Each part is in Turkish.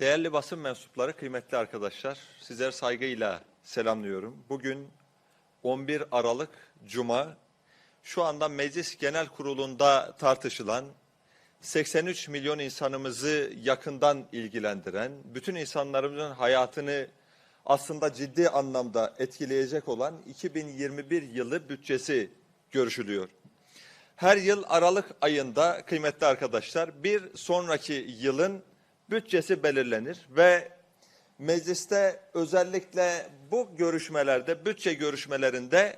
Değerli basın mensupları, kıymetli arkadaşlar, sizler saygıyla selamlıyorum. Bugün 11 Aralık Cuma, şu anda Meclis Genel Kurulu'nda tartışılan, 83 milyon insanımızı yakından ilgilendiren, bütün insanlarımızın hayatını aslında ciddi anlamda etkileyecek olan 2021 yılı bütçesi görüşülüyor. Her yıl Aralık ayında kıymetli arkadaşlar bir sonraki yılın bütçesi belirlenir ve mecliste özellikle bu görüşmelerde, bütçe görüşmelerinde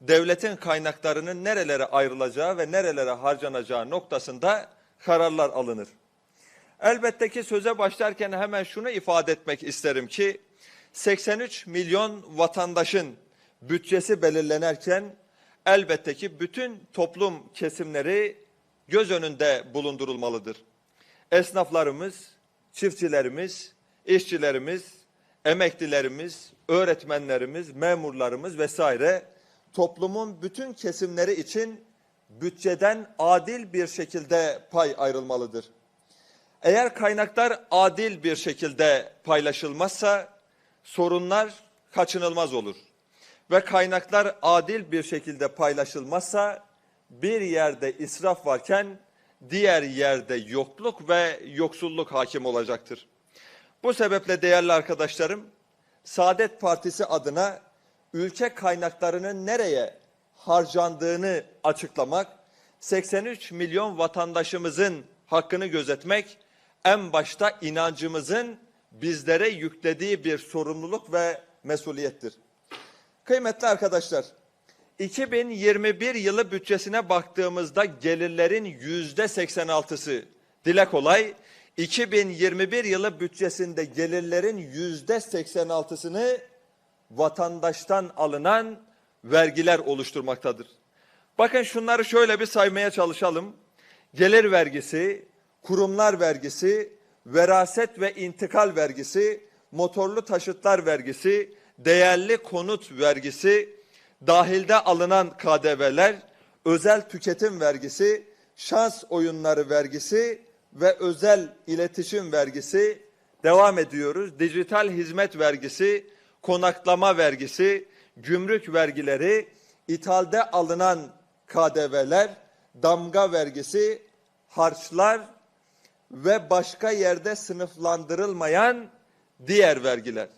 devletin kaynaklarının nerelere ayrılacağı ve nerelere harcanacağı noktasında kararlar alınır. Elbette ki söze başlarken hemen şunu ifade etmek isterim ki 83 milyon vatandaşın bütçesi belirlenirken elbette ki bütün toplum kesimleri göz önünde bulundurulmalıdır. Esnaflarımız, çiftçilerimiz, işçilerimiz, emeklilerimiz, öğretmenlerimiz, memurlarımız vesaire toplumun bütün kesimleri için bütçeden adil bir şekilde pay ayrılmalıdır. Eğer kaynaklar adil bir şekilde paylaşılmazsa sorunlar kaçınılmaz olur. Ve kaynaklar adil bir şekilde paylaşılmazsa bir yerde israf varken diğer yerde yokluk ve yoksulluk hakim olacaktır. Bu sebeple değerli arkadaşlarım Saadet Partisi adına ülke kaynaklarının nereye harcandığını açıklamak, 83 milyon vatandaşımızın hakkını gözetmek en başta inancımızın bizlere yüklediği bir sorumluluk ve mesuliyettir. Kıymetli arkadaşlar, 2021 yılı bütçesine baktığımızda gelirlerin yüzde 86'sı dile kolay 2021 yılı bütçesinde gelirlerin yüzde 86'sını vatandaştan alınan vergiler oluşturmaktadır. Bakın şunları şöyle bir saymaya çalışalım. Gelir vergisi, kurumlar vergisi, veraset ve intikal vergisi, motorlu taşıtlar vergisi, değerli konut vergisi, dahilde alınan KDV'ler, özel tüketim vergisi, şans oyunları vergisi ve özel iletişim vergisi devam ediyoruz. Dijital hizmet vergisi, konaklama vergisi, gümrük vergileri, ithalde alınan KDV'ler, damga vergisi, harçlar ve başka yerde sınıflandırılmayan diğer vergiler.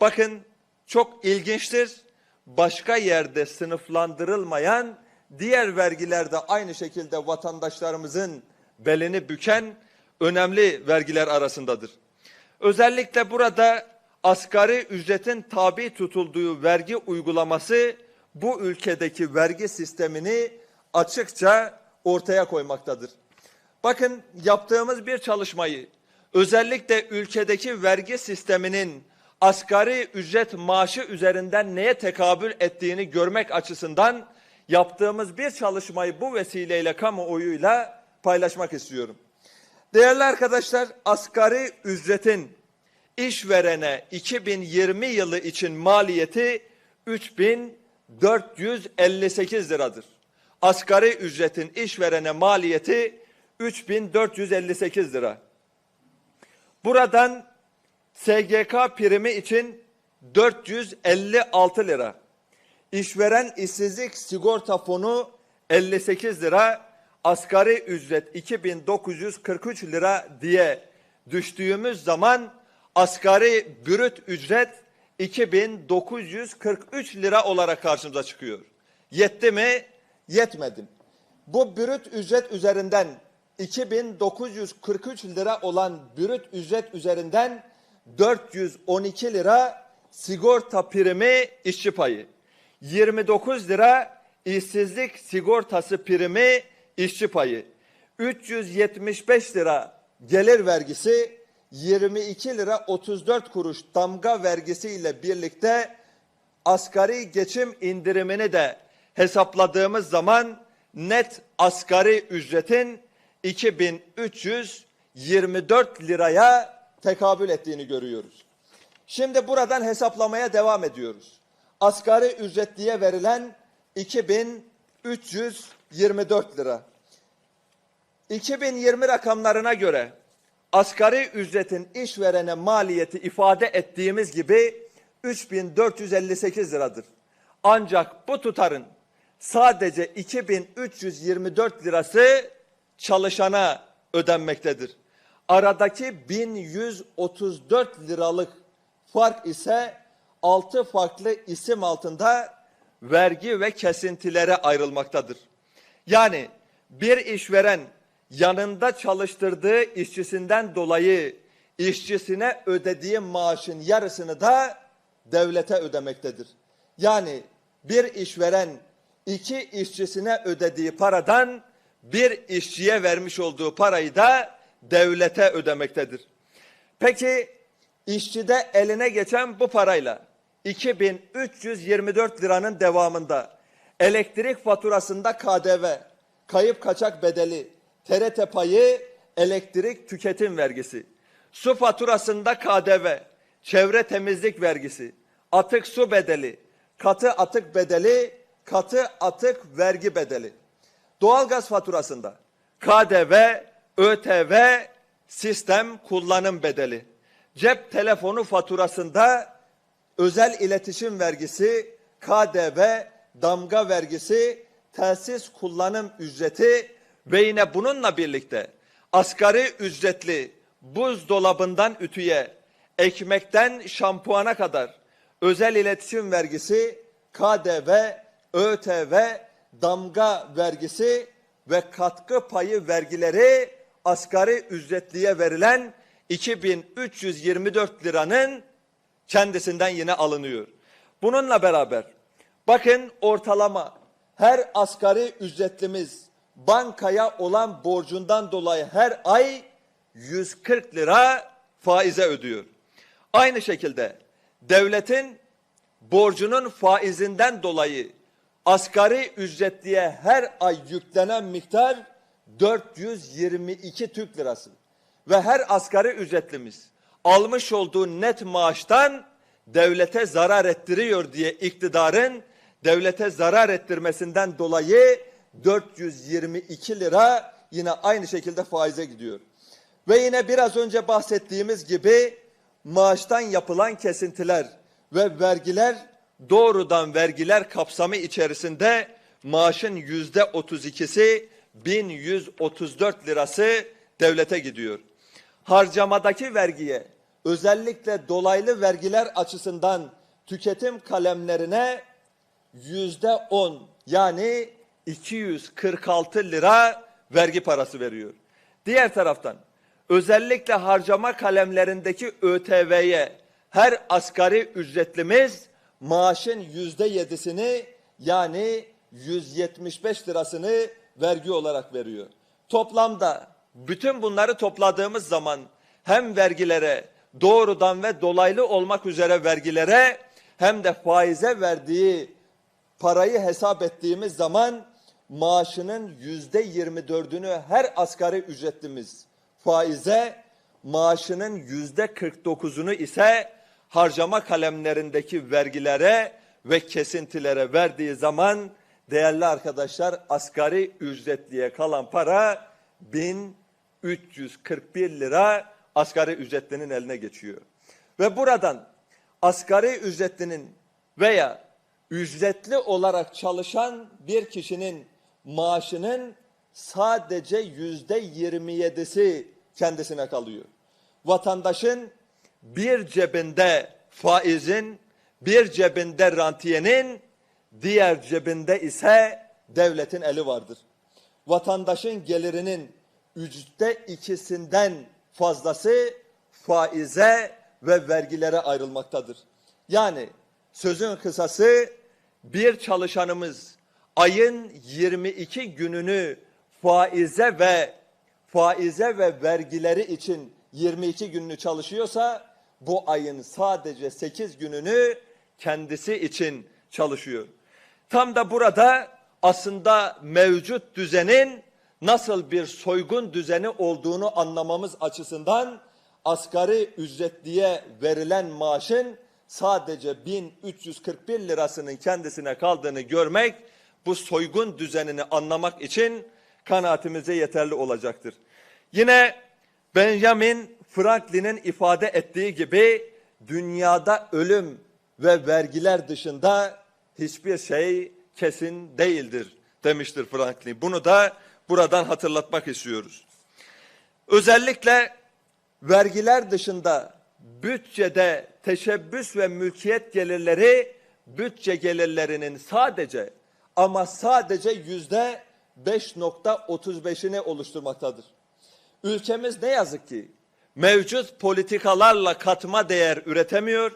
Bakın çok ilginçtir. Başka yerde sınıflandırılmayan diğer vergiler de aynı şekilde vatandaşlarımızın belini büken önemli vergiler arasındadır. Özellikle burada asgari ücretin tabi tutulduğu vergi uygulaması bu ülkedeki vergi sistemini açıkça ortaya koymaktadır. Bakın yaptığımız bir çalışmayı özellikle ülkedeki vergi sisteminin asgari ücret maaşı üzerinden neye tekabül ettiğini görmek açısından yaptığımız bir çalışmayı bu vesileyle kamuoyuyla paylaşmak istiyorum. Değerli arkadaşlar asgari ücretin işverene 2020 yılı için maliyeti 3458 liradır. Asgari ücretin işverene maliyeti 3458 lira. Buradan SGK primi için 456 lira. İşveren işsizlik sigorta fonu 58 lira. Asgari ücret 2943 lira diye düştüğümüz zaman asgari brüt ücret 2943 lira olarak karşımıza çıkıyor. Yetti mi? Yetmedi. Bu brüt ücret üzerinden 2943 lira olan brüt ücret üzerinden 412 lira sigorta primi işçi payı. 29 lira işsizlik sigortası primi işçi payı. 375 lira gelir vergisi, 22 lira 34 kuruş damga vergisi ile birlikte asgari geçim indirimini de hesapladığımız zaman net asgari ücretin 2324 liraya tekabül ettiğini görüyoruz. Şimdi buradan hesaplamaya devam ediyoruz. Asgari ücret diye verilen 2324 lira. 2020 rakamlarına göre asgari ücretin işverene maliyeti ifade ettiğimiz gibi 3458 liradır. Ancak bu tutarın sadece 2324 lirası çalışana ödenmektedir. Aradaki 1134 liralık fark ise 6 farklı isim altında vergi ve kesintilere ayrılmaktadır. Yani bir işveren yanında çalıştırdığı işçisinden dolayı işçisine ödediği maaşın yarısını da devlete ödemektedir. Yani bir işveren iki işçisine ödediği paradan bir işçiye vermiş olduğu parayı da devlete ödemektedir. Peki işçide eline geçen bu parayla 2324 liranın devamında elektrik faturasında KDV, kayıp kaçak bedeli, TRT payı, elektrik tüketim vergisi, su faturasında KDV, çevre temizlik vergisi, atık su bedeli, katı atık bedeli, katı atık vergi bedeli. Doğalgaz faturasında KDV, ÖTV, sistem kullanım bedeli. Cep telefonu faturasında özel iletişim vergisi, KDV, damga vergisi, telsiz kullanım ücreti ve yine bununla birlikte asgari ücretli buzdolabından ütüye, ekmekten şampuana kadar özel iletişim vergisi, KDV, ÖTV, damga vergisi ve katkı payı vergileri asgari ücretliye verilen 2324 liranın kendisinden yine alınıyor. Bununla beraber bakın ortalama her asgari ücretlimiz bankaya olan borcundan dolayı her ay 140 lira faize ödüyor. Aynı şekilde devletin borcunun faizinden dolayı asgari ücretliye her ay yüklenen miktar 422 Türk lirası. Ve her asgari ücretlimiz almış olduğu net maaştan devlete zarar ettiriyor diye iktidarın devlete zarar ettirmesinden dolayı 422 lira yine aynı şekilde faize gidiyor. Ve yine biraz önce bahsettiğimiz gibi maaştan yapılan kesintiler ve vergiler doğrudan vergiler kapsamı içerisinde maaşın yüzde 32'si 1134 lirası devlete gidiyor. Harcamadaki vergiye özellikle dolaylı vergiler açısından tüketim kalemlerine yüzde 10 yani 246 lira vergi parası veriyor. Diğer taraftan özellikle harcama kalemlerindeki ÖTV'ye her asgari ücretlimiz maaşın yüzde yedisini yani 175 lirasını vergi olarak veriyor. Toplamda bütün bunları topladığımız zaman hem vergilere doğrudan ve dolaylı olmak üzere vergilere hem de faize verdiği parayı hesap ettiğimiz zaman maaşının yüzde yirmi dördünü her asgari ücretlimiz faize, maaşının yüzde kırk dokuzunu ise harcama kalemlerindeki vergilere ve kesintilere verdiği zaman değerli arkadaşlar asgari ücretliye kalan para 1341 lira asgari ücretlinin eline geçiyor. Ve buradan asgari ücretlinin veya ücretli olarak çalışan bir kişinin maaşının sadece yüzde 27'si kendisine kalıyor. Vatandaşın bir cebinde faizin, bir cebinde rantiyenin, diğer cebinde ise devletin eli vardır. Vatandaşın gelirinin üçte ikisinden fazlası faize ve vergilere ayrılmaktadır. Yani sözün kısası bir çalışanımız ayın 22 gününü faize ve faize ve vergileri için 22 gününü çalışıyorsa bu ayın sadece 8 gününü kendisi için çalışıyor. Tam da burada aslında mevcut düzenin nasıl bir soygun düzeni olduğunu anlamamız açısından asgari ücretliye verilen maaşın sadece 1341 lirasının kendisine kaldığını görmek bu soygun düzenini anlamak için kanaatimize yeterli olacaktır. Yine Benjamin Franklin'in ifade ettiği gibi dünyada ölüm ve vergiler dışında hiçbir şey kesin değildir demiştir Franklin. Bunu da buradan hatırlatmak istiyoruz. Özellikle vergiler dışında bütçede teşebbüs ve mülkiyet gelirleri bütçe gelirlerinin sadece ama sadece yüzde 5.35'ini oluşturmaktadır. Ülkemiz ne yazık ki mevcut politikalarla katma değer üretemiyor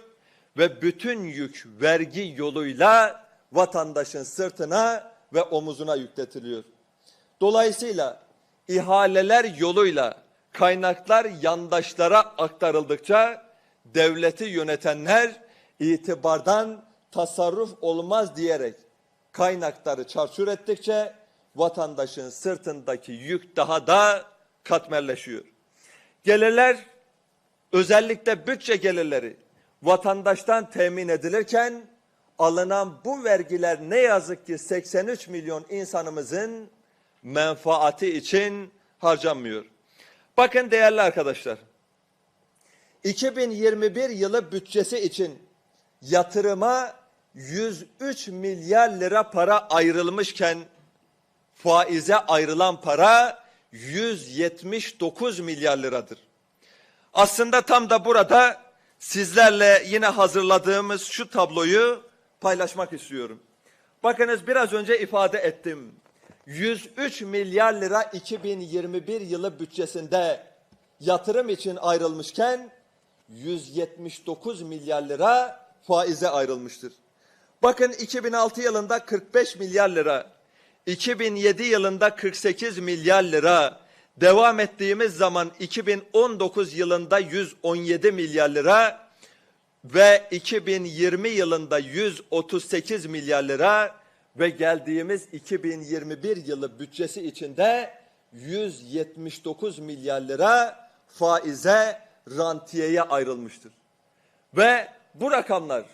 ve bütün yük vergi yoluyla vatandaşın sırtına ve omuzuna yükletiliyor. Dolayısıyla ihaleler yoluyla kaynaklar yandaşlara aktarıldıkça devleti yönetenler itibardan tasarruf olmaz diyerek kaynakları çarçur ettikçe vatandaşın sırtındaki yük daha da katmerleşiyor. Gelirler özellikle bütçe gelirleri vatandaştan temin edilirken alınan bu vergiler ne yazık ki 83 milyon insanımızın menfaati için harcanmıyor. Bakın değerli arkadaşlar. 2021 yılı bütçesi için yatırıma 103 milyar lira para ayrılmışken faize ayrılan para 179 milyar liradır. Aslında tam da burada sizlerle yine hazırladığımız şu tabloyu paylaşmak istiyorum. Bakınız biraz önce ifade ettim. 103 milyar lira 2021 yılı bütçesinde yatırım için ayrılmışken 179 milyar lira faize ayrılmıştır. Bakın 2006 yılında 45 milyar lira, 2007 yılında 48 milyar lira, devam ettiğimiz zaman 2019 yılında 117 milyar lira ve 2020 yılında 138 milyar lira ve geldiğimiz 2021 yılı bütçesi içinde 179 milyar lira faize rantiyeye ayrılmıştır. Ve bu rakamlar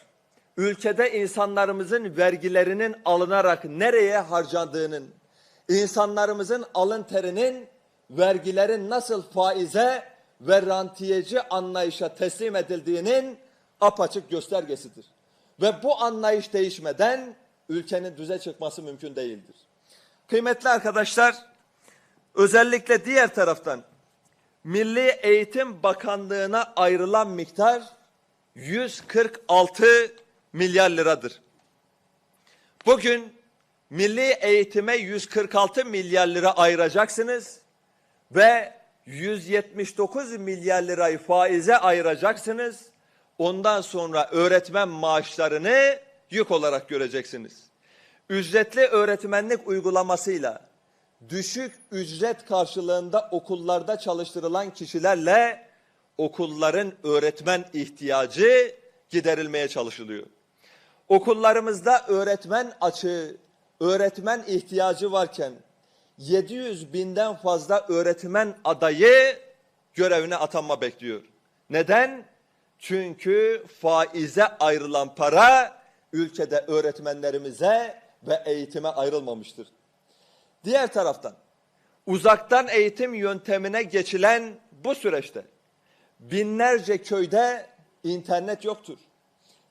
ülkede insanlarımızın vergilerinin alınarak nereye harcandığının, insanlarımızın alın terinin vergilerin nasıl faize ve rantiyeci anlayışa teslim edildiğinin apaçık göstergesidir. Ve bu anlayış değişmeden ülkenin düze çıkması mümkün değildir. Kıymetli arkadaşlar, özellikle diğer taraftan Milli Eğitim Bakanlığı'na ayrılan miktar 146 milyar liradır. Bugün milli eğitime 146 milyar lira ayıracaksınız ve 179 milyar lirayı faize ayıracaksınız. Ondan sonra öğretmen maaşlarını yük olarak göreceksiniz. Ücretli öğretmenlik uygulamasıyla düşük ücret karşılığında okullarda çalıştırılan kişilerle okulların öğretmen ihtiyacı giderilmeye çalışılıyor. Okullarımızda öğretmen açığı, öğretmen ihtiyacı varken 700 binden fazla öğretmen adayı görevine atanma bekliyor. Neden? Çünkü faize ayrılan para ülkede öğretmenlerimize ve eğitime ayrılmamıştır. Diğer taraftan uzaktan eğitim yöntemine geçilen bu süreçte binlerce köyde internet yoktur.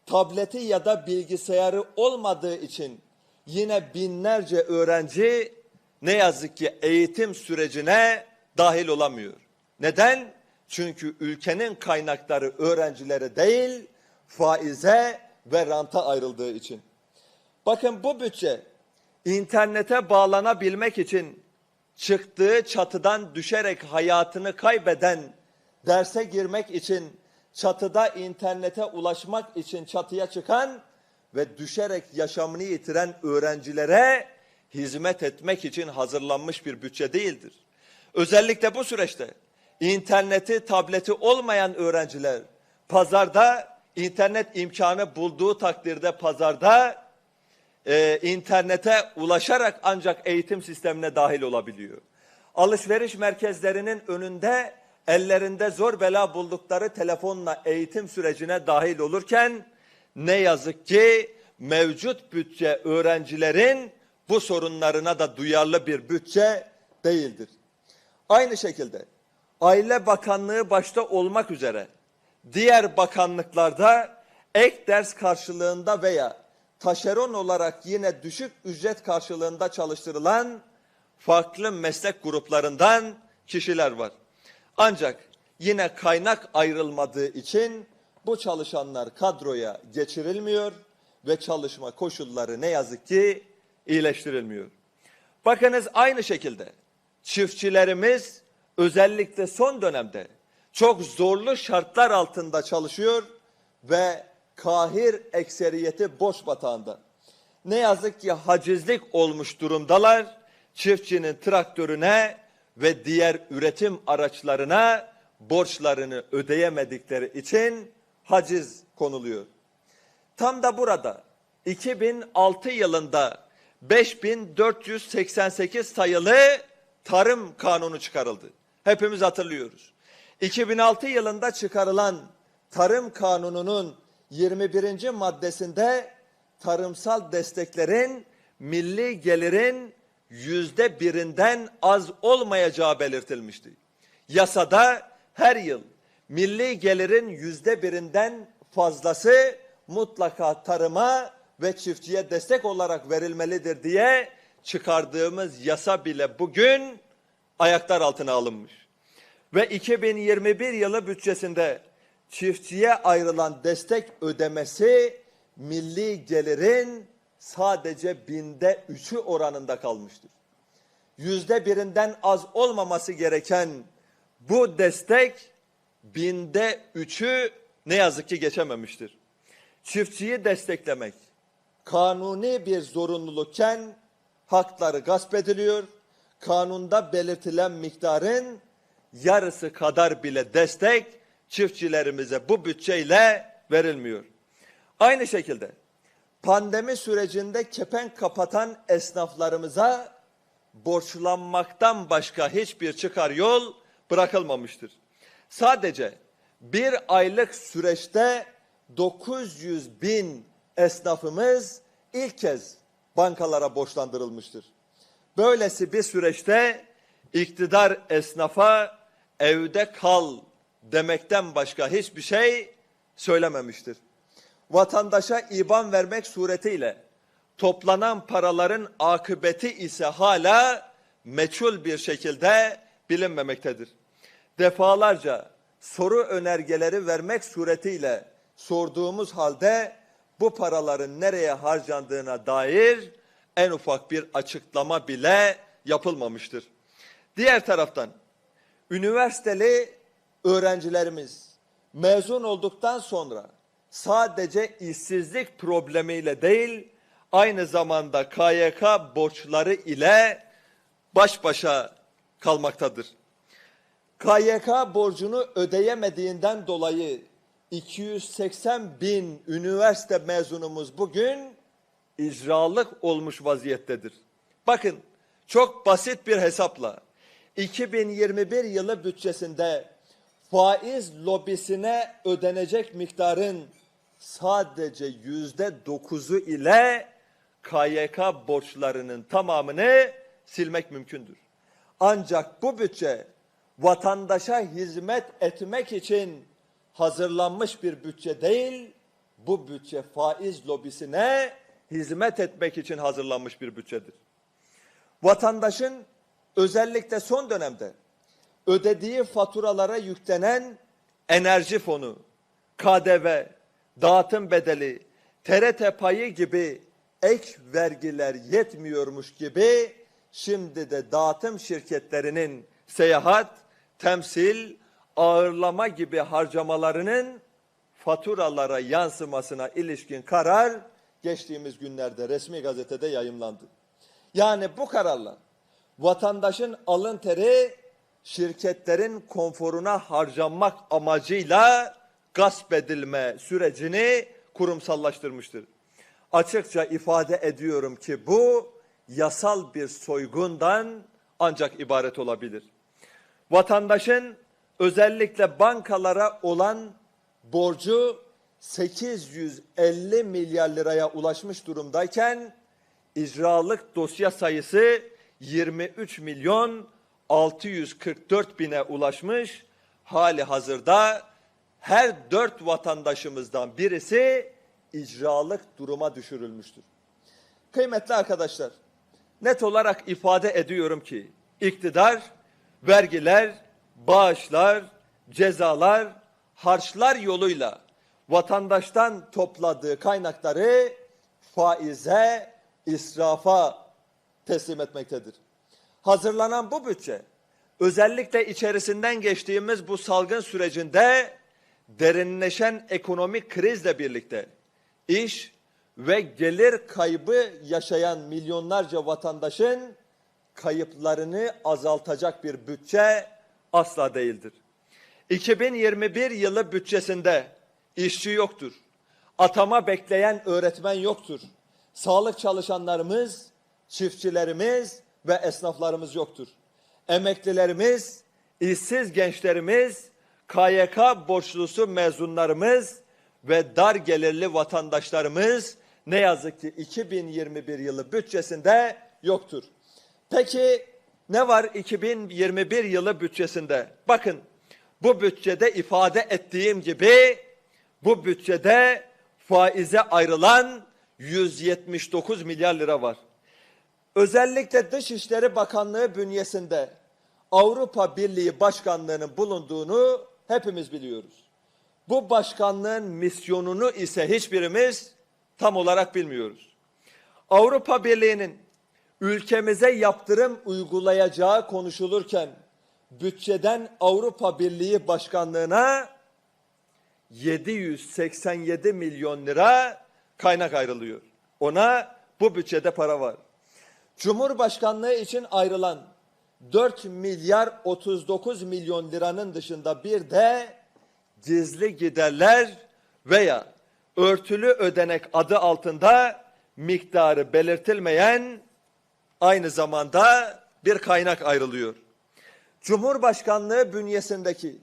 Tableti ya da bilgisayarı olmadığı için yine binlerce öğrenci ne yazık ki eğitim sürecine dahil olamıyor. Neden? Çünkü ülkenin kaynakları öğrencilere değil faize ve ranta ayrıldığı için. Bakın bu bütçe internete bağlanabilmek için çıktığı çatıdan düşerek hayatını kaybeden, derse girmek için çatıda internete ulaşmak için çatıya çıkan ve düşerek yaşamını yitiren öğrencilere hizmet etmek için hazırlanmış bir bütçe değildir. Özellikle bu süreçte interneti, tableti olmayan öğrenciler pazarda internet imkanı bulduğu takdirde pazarda e, internete ulaşarak ancak eğitim sistemine dahil olabiliyor. Alışveriş merkezlerinin önünde ellerinde zor bela buldukları telefonla eğitim sürecine dahil olurken ne yazık ki mevcut bütçe öğrencilerin bu sorunlarına da duyarlı bir bütçe değildir. Aynı şekilde Aile Bakanlığı başta olmak üzere diğer bakanlıklarda ek ders karşılığında veya taşeron olarak yine düşük ücret karşılığında çalıştırılan farklı meslek gruplarından kişiler var. Ancak yine kaynak ayrılmadığı için bu çalışanlar kadroya geçirilmiyor ve çalışma koşulları ne yazık ki iyileştirilmiyor. Bakınız aynı şekilde çiftçilerimiz özellikle son dönemde çok zorlu şartlar altında çalışıyor ve kahir ekseriyeti boş batağında. Ne yazık ki hacizlik olmuş durumdalar. Çiftçinin traktörüne ve diğer üretim araçlarına borçlarını ödeyemedikleri için haciz konuluyor. Tam da burada 2006 yılında 5488 sayılı tarım kanunu çıkarıldı. Hepimiz hatırlıyoruz. 2006 yılında çıkarılan tarım kanununun 21. maddesinde tarımsal desteklerin milli gelirin yüzde birinden az olmayacağı belirtilmişti. Yasada her yıl milli gelirin yüzde birinden fazlası mutlaka tarıma ve çiftçiye destek olarak verilmelidir diye çıkardığımız yasa bile bugün ayaklar altına alınmış. Ve 2021 yılı bütçesinde çiftçiye ayrılan destek ödemesi milli gelirin sadece binde üçü oranında kalmıştır. Yüzde birinden az olmaması gereken bu destek binde üçü ne yazık ki geçememiştir. Çiftçiyi desteklemek kanuni bir zorunlulukken hakları gasp ediliyor. Kanunda belirtilen miktarın yarısı kadar bile destek çiftçilerimize bu bütçeyle verilmiyor. Aynı şekilde pandemi sürecinde kepenk kapatan esnaflarımıza borçlanmaktan başka hiçbir çıkar yol bırakılmamıştır. Sadece bir aylık süreçte 900 bin esnafımız ilk kez bankalara borçlandırılmıştır. Böylesi bir süreçte iktidar esnafa evde kal demekten başka hiçbir şey söylememiştir. Vatandaşa iban vermek suretiyle toplanan paraların akıbeti ise hala meçhul bir şekilde bilinmemektedir. Defalarca soru önergeleri vermek suretiyle sorduğumuz halde bu paraların nereye harcandığına dair en ufak bir açıklama bile yapılmamıştır. Diğer taraftan üniversiteli öğrencilerimiz mezun olduktan sonra sadece işsizlik problemiyle değil aynı zamanda KYK borçları ile baş başa kalmaktadır. KYK borcunu ödeyemediğinden dolayı 280 bin üniversite mezunumuz bugün icralık olmuş vaziyettedir. Bakın çok basit bir hesapla 2021 yılı bütçesinde faiz lobisine ödenecek miktarın sadece yüzde dokuzu ile KYK borçlarının tamamını silmek mümkündür. Ancak bu bütçe vatandaşa hizmet etmek için hazırlanmış bir bütçe değil, bu bütçe faiz lobisine hizmet etmek için hazırlanmış bir bütçedir. Vatandaşın özellikle son dönemde ödediği faturalara yüklenen enerji fonu, KDV, dağıtım bedeli, TRT payı gibi ek vergiler yetmiyormuş gibi şimdi de dağıtım şirketlerinin seyahat, temsil, ağırlama gibi harcamalarının faturalara yansımasına ilişkin karar geçtiğimiz günlerde resmi gazetede yayımlandı. Yani bu kararla vatandaşın alın teri şirketlerin konforuna harcanmak amacıyla gasp edilme sürecini kurumsallaştırmıştır. Açıkça ifade ediyorum ki bu yasal bir soygundan ancak ibaret olabilir. Vatandaşın özellikle bankalara olan borcu 850 milyar liraya ulaşmış durumdayken icralık dosya sayısı 23 milyon 644 bine ulaşmış. Hali hazırda her dört vatandaşımızdan birisi icralık duruma düşürülmüştür. Kıymetli arkadaşlar, net olarak ifade ediyorum ki iktidar vergiler, bağışlar, cezalar, harçlar yoluyla vatandaştan topladığı kaynakları faize, israfa teslim etmektedir. Hazırlanan bu bütçe özellikle içerisinden geçtiğimiz bu salgın sürecinde derinleşen ekonomik krizle birlikte iş ve gelir kaybı yaşayan milyonlarca vatandaşın kayıplarını azaltacak bir bütçe asla değildir. 2021 yılı bütçesinde işçi yoktur. Atama bekleyen öğretmen yoktur. Sağlık çalışanlarımız, çiftçilerimiz ve esnaflarımız yoktur. Emeklilerimiz, işsiz gençlerimiz, KYK borçlusu mezunlarımız ve dar gelirli vatandaşlarımız ne yazık ki 2021 yılı bütçesinde yoktur. Peki ne var 2021 yılı bütçesinde? Bakın bu bütçede ifade ettiğim gibi bu bütçede faize ayrılan 179 milyar lira var. Özellikle Dışişleri Bakanlığı bünyesinde Avrupa Birliği Başkanlığı'nın bulunduğunu hepimiz biliyoruz. Bu başkanlığın misyonunu ise hiçbirimiz tam olarak bilmiyoruz. Avrupa Birliği'nin ülkemize yaptırım uygulayacağı konuşulurken bütçeden Avrupa Birliği Başkanlığı'na 787 milyon lira kaynak ayrılıyor. Ona bu bütçede para var. Cumhurbaşkanlığı için ayrılan 4 milyar 39 milyon liranın dışında bir de gizli giderler veya örtülü ödenek adı altında miktarı belirtilmeyen aynı zamanda bir kaynak ayrılıyor. Cumhurbaşkanlığı bünyesindeki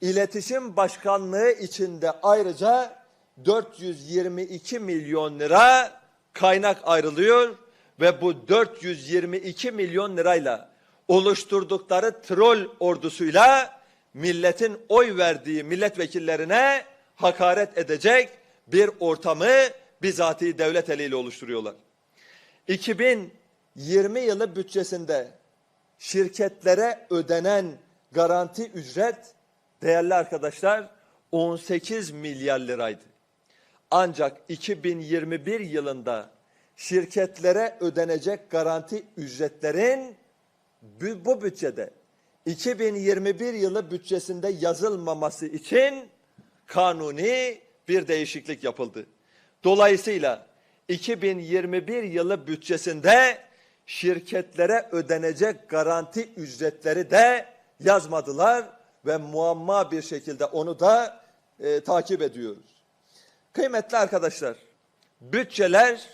İletişim Başkanlığı içinde ayrıca 422 milyon lira kaynak ayrılıyor ve bu 422 milyon lirayla oluşturdukları troll ordusuyla milletin oy verdiği milletvekillerine hakaret edecek bir ortamı bizatihi devlet eliyle oluşturuyorlar. 2020 yılı bütçesinde şirketlere ödenen garanti ücret değerli arkadaşlar 18 milyar liraydı. Ancak 2021 yılında şirketlere ödenecek garanti ücretlerin bu bütçede 2021 yılı bütçesinde yazılmaması için kanuni bir değişiklik yapıldı. Dolayısıyla 2021 yılı bütçesinde şirketlere ödenecek garanti ücretleri de yazmadılar ve muamma bir şekilde onu da e, takip ediyoruz. Kıymetli arkadaşlar, bütçeler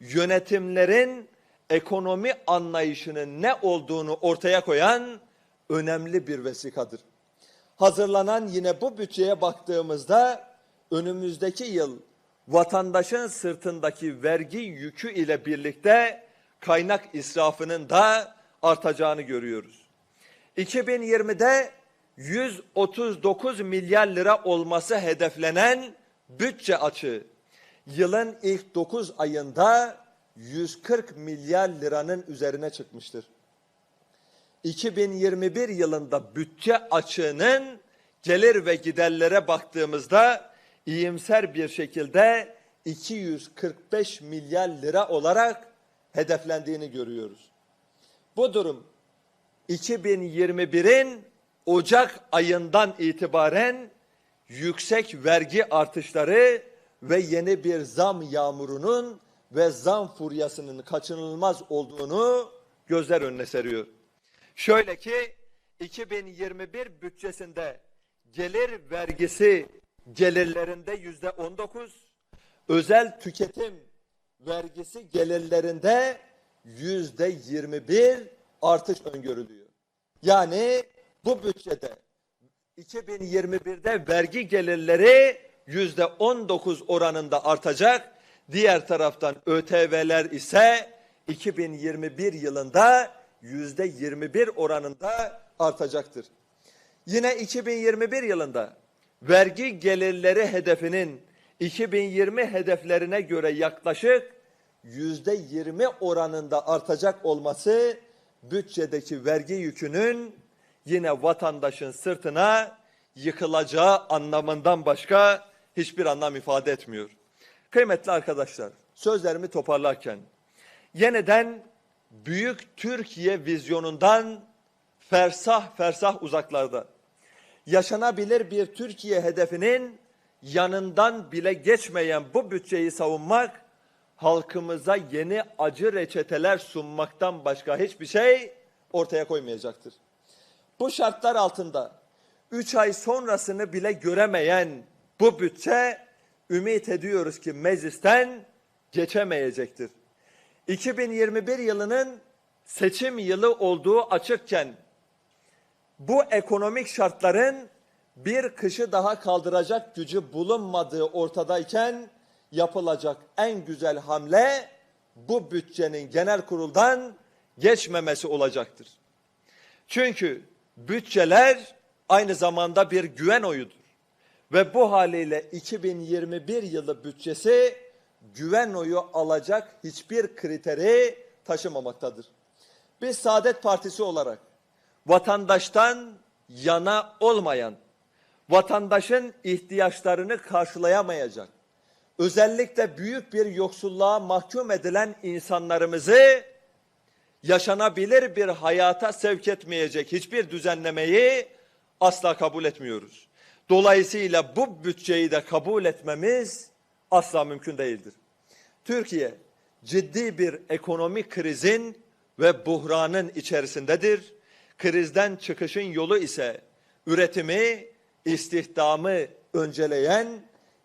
yönetimlerin ekonomi anlayışının ne olduğunu ortaya koyan önemli bir vesikadır. Hazırlanan yine bu bütçeye baktığımızda önümüzdeki yıl vatandaşın sırtındaki vergi yükü ile birlikte kaynak israfının da artacağını görüyoruz. 2020'de 139 milyar lira olması hedeflenen bütçe açığı yılın ilk 9 ayında 140 milyar liranın üzerine çıkmıştır. 2021 yılında bütçe açığının gelir ve giderlere baktığımızda iyimser bir şekilde 245 milyar lira olarak hedeflendiğini görüyoruz. Bu durum 2021'in Ocak ayından itibaren yüksek vergi artışları ve yeni bir zam yağmurunun ve zam furyasının kaçınılmaz olduğunu gözler önüne seriyor. Şöyle ki 2021 bütçesinde gelir vergisi gelirlerinde yüzde 19, özel tüketim vergisi gelirlerinde yüzde 21 artış öngörülüyor. Yani bu bütçede 2021'de vergi gelirleri yüzde 19 oranında artacak. Diğer taraftan ÖTV'ler ise 2021 yılında yüzde 21 oranında artacaktır. Yine 2021 yılında vergi gelirleri hedefinin 2020 hedeflerine göre yaklaşık yüzde 20 oranında artacak olması bütçedeki vergi yükünün yine vatandaşın sırtına yıkılacağı anlamından başka hiçbir anlam ifade etmiyor. Kıymetli arkadaşlar, sözlerimi toparlarken yeniden büyük Türkiye vizyonundan fersah fersah uzaklarda yaşanabilir bir Türkiye hedefinin yanından bile geçmeyen bu bütçeyi savunmak halkımıza yeni acı reçeteler sunmaktan başka hiçbir şey ortaya koymayacaktır. Bu şartlar altında 3 ay sonrasını bile göremeyen bu bütçe ümit ediyoruz ki meclisten geçemeyecektir. 2021 yılının seçim yılı olduğu açıkken bu ekonomik şartların bir kışı daha kaldıracak gücü bulunmadığı ortadayken yapılacak en güzel hamle bu bütçenin genel kuruldan geçmemesi olacaktır. Çünkü bütçeler aynı zamanda bir güven oyudur. Ve bu haliyle 2021 yılı bütçesi güven oyu alacak hiçbir kriteri taşımamaktadır. Biz Saadet Partisi olarak vatandaştan yana olmayan, vatandaşın ihtiyaçlarını karşılayamayacak, özellikle büyük bir yoksulluğa mahkum edilen insanlarımızı yaşanabilir bir hayata sevk etmeyecek hiçbir düzenlemeyi asla kabul etmiyoruz. Dolayısıyla bu bütçeyi de kabul etmemiz asla mümkün değildir. Türkiye ciddi bir ekonomik krizin ve buhranın içerisindedir. Krizden çıkışın yolu ise üretimi, istihdamı önceleyen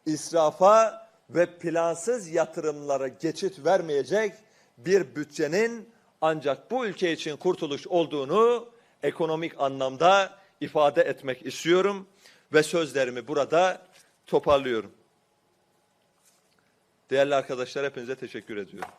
israfa ve plansız yatırımlara geçit vermeyecek bir bütçenin ancak bu ülke için kurtuluş olduğunu ekonomik anlamda ifade etmek istiyorum ve sözlerimi burada toparlıyorum. Değerli arkadaşlar hepinize teşekkür ediyorum.